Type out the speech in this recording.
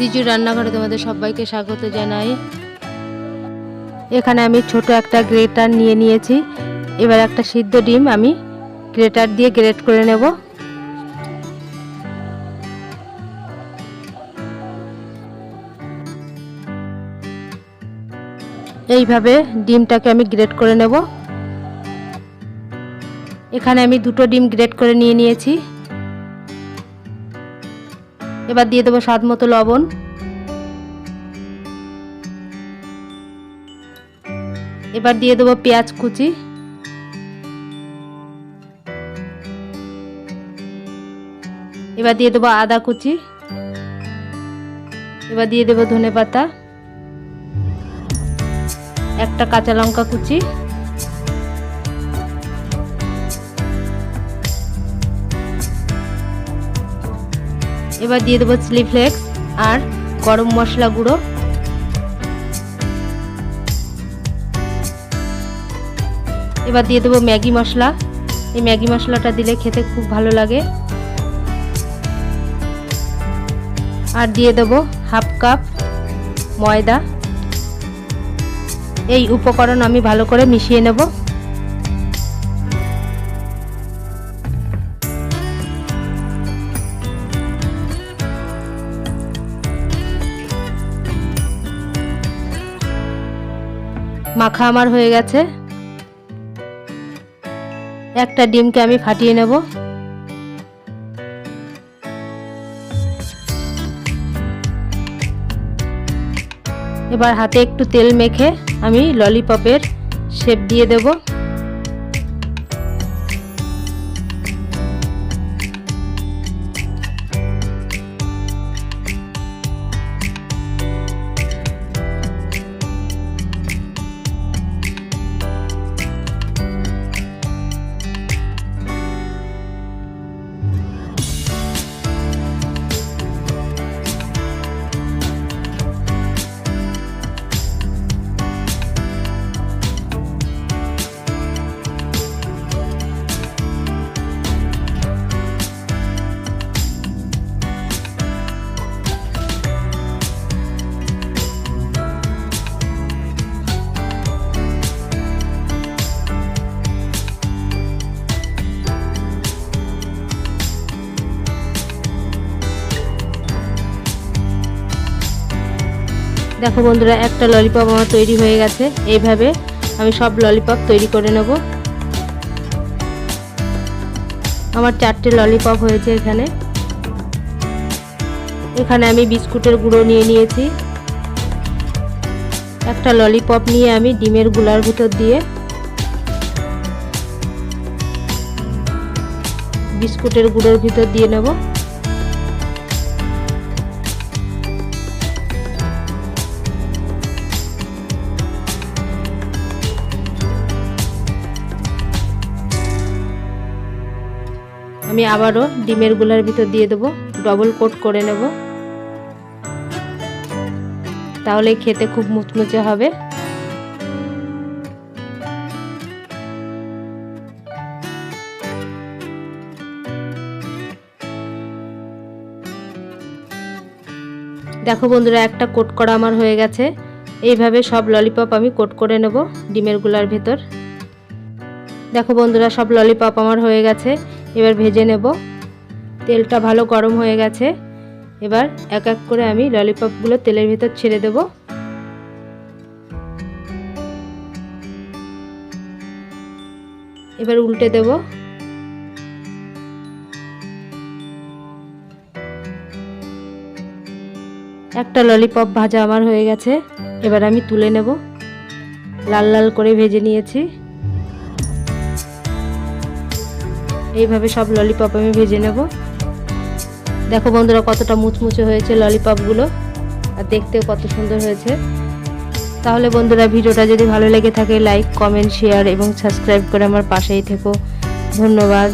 রিজু রান্নাঘরে তোমাদের সবাইকে স্বাগত জানাই। এখানে আমি ছোট একটা গ্রেটার নিয়ে নিয়েছি। এবার একটা সিদ্ধ ডিম আমি গ্রেটার দিয়ে গ্রেট করে নেব। এইভাবে ডিমটাকে আমি গ্রেট করে নেব। এখানে আমি দুটো ডিম গ্রেট করে নিয়ে নিয়েছি। এবার দিয়ে দেবো স্বাদ মতো লবণ। এবার দিয়ে দেবো পেঁয়াজ কুচি। এবার দিয়ে দেবো আদা কুচি। এবার দিয়ে দেবো ধনে পাতা একটা কাঁচা লঙ্কা কুচি। এবার দিয়ে দেবো চিলি ফ্লেক্স আর গরম মশলা গুঁড়ো। এবার দিয়ে দেবো ম্যাগি মশলা। এই ম্যাগি মশলাটা দিলে খেতে খুব ভালো লাগে। আর দিয়ে দেবো হাফ কাপ ময়দা। এই উপকরণ আমি ভালো করে মিশিয়ে নেব। মাখা আমার হয়ে গেছে। একটা ডিমকে আমি ফাটিয়ে নেব। এবার হাতে একটু তেল মেখে আমি ললিপপের শেপ দিয়ে দেব। দেখো বন্ধুরা, একটা ললিপপ আমার তৈরি হয়ে গেছে। এইভাবে আমি সব ললিপপ তৈরি করে নেব। আমার চারটে ললিপপ হয়েছে এখানে। এখানে আমি বিস্কুটের গুঁড়ো নিয়ে নিয়েছি। একটা ললিপপ নিয়ে আমি ডিমেরগুলার ভিতর দিয়ে বিস্কুটের গুঁড়োর ভিতর দিয়ে নেব। আমি আবারও ডিমেরগুলার ভিতর দিয়ে দেবো ডবল কোট করে নেব। তাহলে খেতে খুব মুচমুচে হবে। দেখো বন্ধুরা, একটা কোট করা আমার হয়ে গেছে। এইভাবে সব ললিপপ আমি কোট করে নেব ডিমেরগুলার ভেতর। দেখো বন্ধুরা, সব ললিপপ আমার হয়ে গেছে। এবার ভেজে নেব। তেলটা ভালো গরম হয়ে গেছে। এবার এক এক করে আমি ললিপপগুলো তেলের ভেতর ছেড়ে দেব। এবার উল্টে দেব। একটা ললিপপ ভাজা আমার হয়ে গেছে। এবার আমি তুলে নেব। লাল লাল করে ভেজে নিয়েছি। এইভাবে সব ললিপপ আমি ভেজে নেব। দেখো বন্ধুরা কতটা মুচমুচে হয়েছে ললিপপগুলো আর দেখতেও কত সুন্দর হয়েছে। তাহলে বন্ধুরা ভিডিওটা যদি ভালো লেগে থাকে লাইক কমেন্ট শেয়ার এবং সাবস্ক্রাইব করে আমার পাশেই থেকো। ধন্যবাদ।